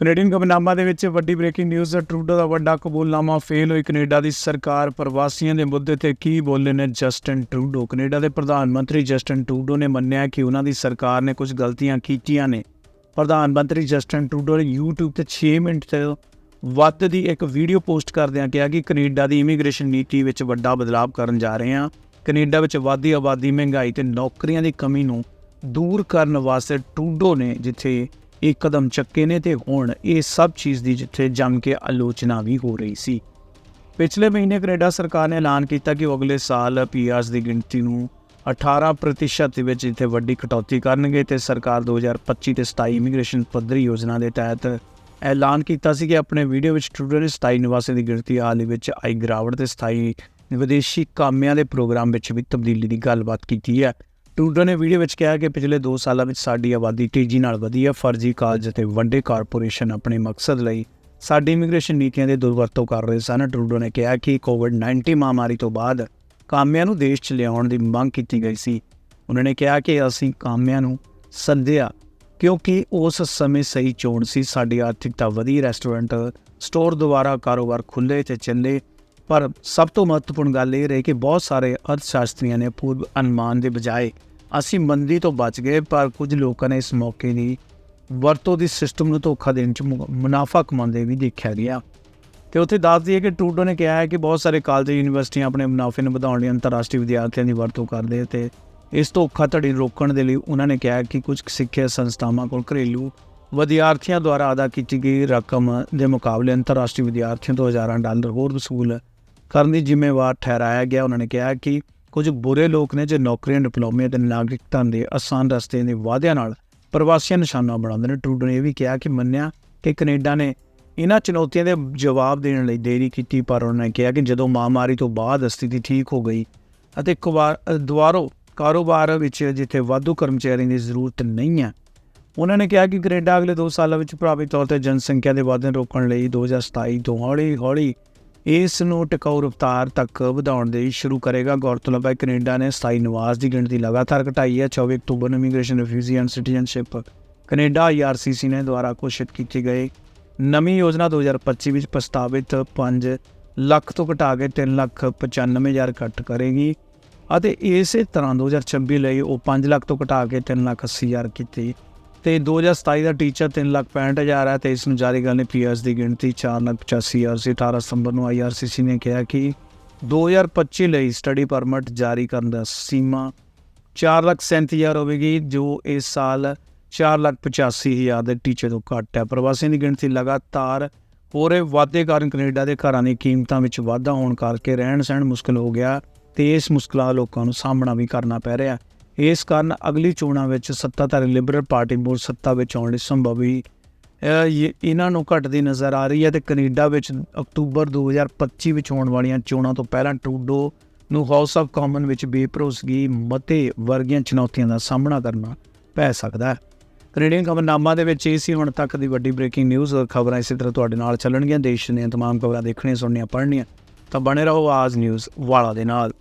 Canadian ਖਬਰਨਾਮਾ ਦੇ ਵਿੱਚ ਵੱਡੀ ਬ੍ਰੇਕਿੰਗ ਨਿਊਜ਼, ਟਰੂਡੋ ਦਾ ਵੱਡਾ ਕਬੂਲਨਾਮਾ ਫੇਲ ਹੋਈ ਕੈਨੇਡਾ ਦੀ ਸਰਕਾਰ। ਪ੍ਰਵਾਸੀਆਂ ਦੇ ਮੁੱਦੇ ਤੇ ਕੀ ਬੋਲੇ ਨੇ ਜਸਟਨ ਟਰੂਡੋ? ਕੈਨੇਡਾ ਦੇ ਪ੍ਰਧਾਨ ਮੰਤਰੀ ਜਸਟਨ ਟਰੂਡੋ ਨੇ ਮੰਨਿਆ ਕਿ ਉਹਨਾਂ ਦੀ ਸਰਕਾਰ ਨੇ ਕੁਝ ਗਲਤੀਆਂ ਕੀਤੀਆਂ ਨੇ। ਪ੍ਰਧਾਨ ਮੰਤਰੀ ਜਸਟਨ ਟਰੂਡੋ ਨੇ YouTube ਤੇ 6 ਮਿੰਟ 'ਤੇ ਵੱਧ ਦੀ ਇੱਕ ਵੀਡੀਓ ਪੋਸਟ ਕਰਦਿਆਂ ਕਿਹਾ ਕਿ ਕੈਨੇਡਾ ਦੀ ਇਮੀਗ੍ਰੇਸ਼ਨ ਨੀਤੀ ਵਿੱਚ ਵੱਡਾ ਬਦਲਾਅ ਕਰਨ ਜਾ ਰਹੇ ਹਾਂ। ਕੈਨੇਡਾ ਵਿੱਚ ਵਾਧੀ ਆਬਾਦੀ, ਮਹਿੰਗਾਈ ਤੇ ਨੌਕਰੀਆਂ ਦੀ ਕਮੀ ਨੂੰ ਦੂਰ ਕਰਨ ਵਾਸਤੇ ਟਰੂਡੋ ਨੇ ਜਿੱਥੇ ਇਹ ਕਦਮ ਚੱਕੇ ਨੇ ਤੇ ਹੁਣ ਇਹ ਸਭ ਚੀਜ਼ ਦੀ ਜਿੱਥੇ ਜੰਮ ਕੇ ਆਲੋਚਨਾ ਵੀ ਹੋ ਰਹੀ ਸੀ। ਪਿਛਲੇ ਮਹੀਨੇ ਕੈਨੇਡਾ ਸਰਕਾਰ ਨੇ ਐਲਾਨ ਕੀਤਾ ਕਿ ਉਹ ਅਗਲੇ ਸਾਲ ਪੀਆਰਸ ਦੀ ਗਿਣਤੀ ਨੂੰ 18% ਦੇ ਵਿੱਚ ਜਿੱਥੇ ਵੱਡੀ ਕਟੌਤੀ ਕਰਨਗੇ ਤੇ ਸਰਕਾਰ 2025 ਤੇ 27 ਇਮੀਗ੍ਰੇਸ਼ਨ ਪੱਧਰੀ ਯੋਜਨਾ ਦੇ ਤਹਿਤ ਐਲਾਨ ਕੀਤਾ ਸੀ ਕਿ ਆਪਣੇ ਵੀਡੀਓ ਵਿੱਚ ਟਰੂਡੋ ਨੇ 27 ਨਿਵਾਸੀਆਂ ਦੀ ਗਿਣਤੀ ਹਾਲ ਹੀ ਵਿੱਚ ਆਈ ਗਿਰਾਵਟ ਤੇ 27 ਵਿਦੇਸ਼ੀ ਕਾਮਿਆਂ ਦੇ ਪ੍ਰੋਗਰਾਮ ਵਿੱਚ ਵੀ ਤਬਦੀਲੀ ਦੀ ਗੱਲਬਾਤ ਕੀਤੀ ਹੈ। ਟਰੂਡੋ ਨੇ ਵੀਡੀਓ ਵਿੱਚ ਕਿਹਾ ਕਿ ਪਿਛਲੇ 2 ਸਾਲਾਂ ਵਿੱਚ ਸਾਡੀ ਆਬਾਦੀ ਤੇਜ਼ੀ ਨਾਲ ਵਧੀ ਹੈ। ਫਰਜ਼ੀ ਕਾਲਜ ਅਤੇ ਵੱਡੇ ਕਾਰਪੋਰੇਸ਼ਨ ਆਪਣੇ ਮਕਸਦ ਲਈ ਸਾਡੀ ਇਮੀਗ੍ਰੇਸ਼ਨ ਨੀਤੀਆਂ ਦੇ ਦੁਰਵਰਤੋਂ ਕਰ ਰਹੇ ਸਨ। ਟਰੂਡੋ ਨੇ ਕਿਹਾ ਕਿ ਕੋਵਿਡ-19 ਮਹਾਮਾਰੀ ਤੋਂ ਬਾਅਦ ਕਾਮਿਆਂ ਨੂੰ ਦੇਸ਼ 'ਚ ਲਿਆਉਣ ਦੀ ਮੰਗ ਕੀਤੀ ਗਈ ਸੀ। ਉਹਨਾਂ ਨੇ ਕਿਹਾ ਕਿ ਅਸੀਂ ਕਾਮਿਆਂ ਨੂੰ ਸੱਦਿਆ ਕਿਉਂਕਿ ਉਸ ਸਮੇਂ ਸਹੀ ਚੋਣ ਸੀ। ਸਾਡੀ ਆਰਥਿਕਤਾ ਵਧੀ, ਰੈਸਟੋਰੈਂਟ ਸਟੋਰ ਦੁਆਰਾ ਕਾਰੋਬਾਰ ਖੁੱਲੇ ਤੇ ਚੱਲੇ। ਪਰ ਸਭ ਤੋਂ ਮਹੱਤਵਪੂਰਨ ਗੱਲ ਇਹ ਰਹੀ ਕਿ ਬਹੁਤ ਸਾਰੇ ਅਰਥਸ਼ਾਸਤਰੀਆਂ ਨੇ ਪੂਰਵ ਅਨੁਮਾਨ ਦੇ ਬਜਾਏ ਅਸੀਂ ਮੰਦੀ ਤੋਂ ਬਚ ਗਏ, ਪਰ ਕੁਝ ਲੋਕਾਂ ਨੇ ਇਸ ਮੌਕੇ ਦੀ ਵਰਤੋਂ ਦੀ ਸਿਸਟਮ ਨੂੰ ਧੋਖਾ ਦੇਣ 'ਚ ਮੁ- ਮੁਨਾਫਾ ਕਮਾਉਂਦੇ ਵੀ ਦੇਖਿਆ ਗਿਆ। ਤੇ ਉੱਥੇ ਦੱਸਦੀ ਹੈ ਕਿ ਟਰੂਡੋ ਨੇ ਕਿਹਾ ਹੈ ਕਿ ਬਹੁਤ ਸਾਰੇ ਕਾਲਜ, ਯੂਨੀਵਰਸਿਟੀਆਂ ਆਪਣੇ ਮੁਨਾਫੇ ਨੂੰ ਵਧਾਉਣ ਲਈ ਅੰਤਰਰਾਸ਼ਟਰੀ ਵਿਦਿਆਰਥੀਆਂ ਦੀ ਵਰਤੋਂ ਕਰਦੇ ਤੇ ਇਸ ਧੋਖਾਧੜੀ ਰੋਕਣ ਦੇ ਲਈ ਉਹਨਾਂ ਨੇ ਕਿਹਾ ਕਿ ਕੁਝ ਸਿੱਖਿਆ ਸੰਸਥਾਵਾਂ ਕੋਲ ਘਰੇਲੂ ਵਿਦਿਆਰਥੀਆਂ ਦੁਆਰਾ ਅਦਾ ਕੀਤੀ ਗਈ ਰਕਮ ਦੇ ਮੁਕਾਬਲੇ ਅੰਤਰਰਾਸ਼ਟਰੀ ਵਿਦਿਆਰਥੀਆਂ ਤੋਂ ਹਜ਼ਾਰਾਂ ਡਾਲਰ ਹੋਰ ਵਸੂਲ ਕਰਨ ਦੀ ਜ਼ਿੰਮੇਵਾਰ ਠਹਿਰਾਇਆ ਗਿਆ। ਉਹਨਾਂ ਨੇ ਕਿਹਾ ਕਿ ਕੁਝ ਬੁਰੇ ਲੋਕ ਨੇ ਜੋ ਨੌਕਰੀਆਂ ਡਿਪਲੋਮੇ ਅਤੇ ਨਾਗਰਿਕਤਾ ਦੇ ਆਸਾਨ ਰਸਤੇ ਦੇ ਵਾਅਦਿਆਂ ਨਾਲ ਪ੍ਰਵਾਸੀਆਂ ਨਿਸ਼ਾਨਾ ਬਣਾਉਂਦੇ ਨੇ। ਟਰੂਡੋ ਨੇ ਇਹ ਵੀ ਕਿਹਾ ਕਿ ਮੰਨਿਆ ਕਿ ਕੈਨੇਡਾ ਨੇ ਇਹਨਾਂ ਚੁਣੌਤੀਆਂ ਦੇ ਜਵਾਬ ਦੇਣ ਲਈ ਦੇਰੀ ਕੀਤੀ ਪਰ ਉਹਨਾਂ ਨੇ ਕਿਹਾ ਕਿ ਜਦੋਂ ਮਹਾਮਾਰੀ ਤੋਂ ਬਾਅਦ ਸਥਿਤੀ ਠੀਕ ਹੋ ਗਈ ਅਤੇ ਕੁਵਾਰ- ਅ, ਦੁਬਾਰੋਂ ਕਾਰੋਬਾਰ ਵਿੱਚ ਜਿੱਥੇ ਵਾਧੂ ਕਰਮਚਾਰੀਆਂ ਦੀ ਜ਼ਰੂਰਤ ਨਹੀਂ ਹੈ ਉਹਨਾਂ ਨੇ ਕਿਹਾ ਕਿ ਕੈਨੇਡਾ ਅਗਲੇ 2 ਸਾਲਾਂ ਵਿੱਚ ਪ੍ਰਭਾਵੀ ਤੌਰ ਤੇ ਜਨਸੰਖਿਆ ਦੇ ਵਾਧੇ ਰੋਕਣ ਲਈ 2027 ਤੋਂ ਹੌਲੀ-ਹੌਲੀ ਇਸ ਨੂੰ ਟਿਕਾਊ ਰਫ਼ਤਾਰ ਤੱਕ ਵਧਾਉਣ ਦੇ ਲਈ ਸ਼ੁਰੂ ਕਰੇਗਾ ਗੌਰਤਲਬ ਹੈ। ਕੈਨੇਡਾ ਨੇ 27 ਨਿਵਾਸ ਦੀ ਗਿਣਤੀ ਲਗਾਤਾਰ ਘਟਾਈ ਹੈ। 24 ਅਕਤੂਬਰ ਨੂੰ immigration refugee and citizenship Canada IRCC ਨੇ ਦੁਆਰਾ ਘੋਸ਼ਿਤ ਕੀਤੀ ਗਈ ਨਵੀਂ ਯੋਜਨਾ 2025 ਵਿੱਚ ਪ੍ਰਸਤਾਵਿਤ 5 ਲੱਖ ਤੋਂ ਘਟਾ ਕੇ 3 ਲੱਖ 95 ਹਜ਼ਾਰ ਘੱਟ ਕਰੇਗੀ ਅਤੇ ਇਸੇ ਤਰ੍ਹਾਂ 2026 ਲਈ ਉਹ 5 ਲੱਖ ਤੋਂ ਘਟਾ ਕੇ 3 ਲੱਖ 80 ਹਜ਼ਾਰ ਕੀਤੀ ਤੇ 2027 ਦਾ ਟੀਚਰ 3 ਲੱਖ 65 ਹਜ਼ਾਰ ਹੈ ਤੇ ਇਸ ਨੂੰ ਜਾਰੀ ਕਰਨ ਲਈ ਪੀਐਸ ਦੀ ਗਿਣਤੀ 4 ਲੱਖ 85 ਹਜ਼ਾਰ ਸੀ। 18 ਸਤੰਬਰ ਨੂੰ ਆਈਆਰਸੀਸੀ ਨੇ ਕਿਹਾ ਕਿ 2025 ਲਈ ਸਟੱਡੀ ਪਰਮਿਟ ਜਾਰੀ ਕਰਨ ਦਾ ਸੀਮਾ 4 ਲੱਖ 37 ਹਜ਼ਾਰ ਹੋਵੇਗੀ, ਜੋ ਇਸ ਸਾਲ 4 ਲੱਖ 85 ਹਜ਼ਾਰ ਦੇ ਟੀਚੇ ਤੋਂ ਘੱਟ ਹੈ। ਪ੍ਰਵਾਸੀਆਂ ਦੀ ਗਿਣਤੀ ਲਗਾਤਾਰ ਹੋ ਰਹੇ ਵਾਧੇ ਕਾਰਨ ਕੈਨੇਡਾ ਦੇ ਘਰਾਂ ਦੀ ਕੀਮਤਾਂ ਵਿੱਚ ਵਾਧਾ ਹੋਣ ਕਰਕੇ ਰਹਿਣ ਸਹਿਣ ਮੁਸ਼ਕਲ ਹੋ ਗਿਆ ਤੇ ਇਸ ਮੁਸ਼ਕਲਾਂ ਦਾ ਲੋਕਾਂ ਨੂੰ ਸਾਹਮਣਾ ਵੀ ਕਰਨਾ ਪੈ ਰਿਹਾ ਇਸ ਕਾਰਨ ਅਗਲੀ ਚੋਣਾਂ ਵਿੱਚ ਸੱਤਾਧਾਰੀ ਲਿਬਰਲ ਪਾਰਟੀ ਮੁੜ ਸੱਤਾ ਵਿੱਚ ਆਉਣ ਦੀ ਸੰਭਵੀ ਇਹਨਾਂ ਨੂੰ ਘਟਦੀ ਨਜ਼ਰ ਆ ਰਹੀ ਹੈ ਤੇ ਕੈਨੇਡਾ ਵਿੱਚ ਅਕਤੂਬਰ 2025 ਵਿੱਚ ਹੋਣ ਵਾਲੀਆਂ ਚੋਣਾਂ ਤੋਂ ਪਹਿਲਾਂ ਟਰੂਡੋ ਨੂੰ ਹਾਊਸ ਆਫ ਕਾਮਨ ਵਿੱਚ ਬੇਭਰੋਸਗੀ ਮਤੇ ਵਰਗੀਆਂ ਚੁਣੌਤੀਆਂ ਦਾ ਸਾਹਮਣਾ ਕਰਨਾ ਪੈ ਸਕਦਾ ਹੈ। ਕੈਨੇਡੀਅਨ ਖਬਰਨਾਮਾ ਦੇ ਵਿੱਚ ਇਹ ਸੀ, ਹੁਣ ਤੱਕ ਦੀ ਵੱਡੀ ਬ੍ਰੇਕਿੰਗ ਨਿਊਜ਼ ਔਰ ਖਬਰਾਂ ਇਸੇ ਤਰ੍ਹਾਂ ਤੁਹਾਡੇ ਨਾਲ ਚੱਲਣਗੀਆਂ, ਦੇਸ਼ ਦੀਆਂ ਤਮਾਮ ਖਬਰਾਂ ਦੇਖਣੀਆਂ, ਸੁਣਨੀਆਂ, ਪੜ੍ਹਨੀਆਂ, ਤਾਂ ਬਣੇ ਰਹੋ ਆਜ਼ ਨਿਊਜ਼ ਵਾਲਾ ਦੇ ਨਾਲ।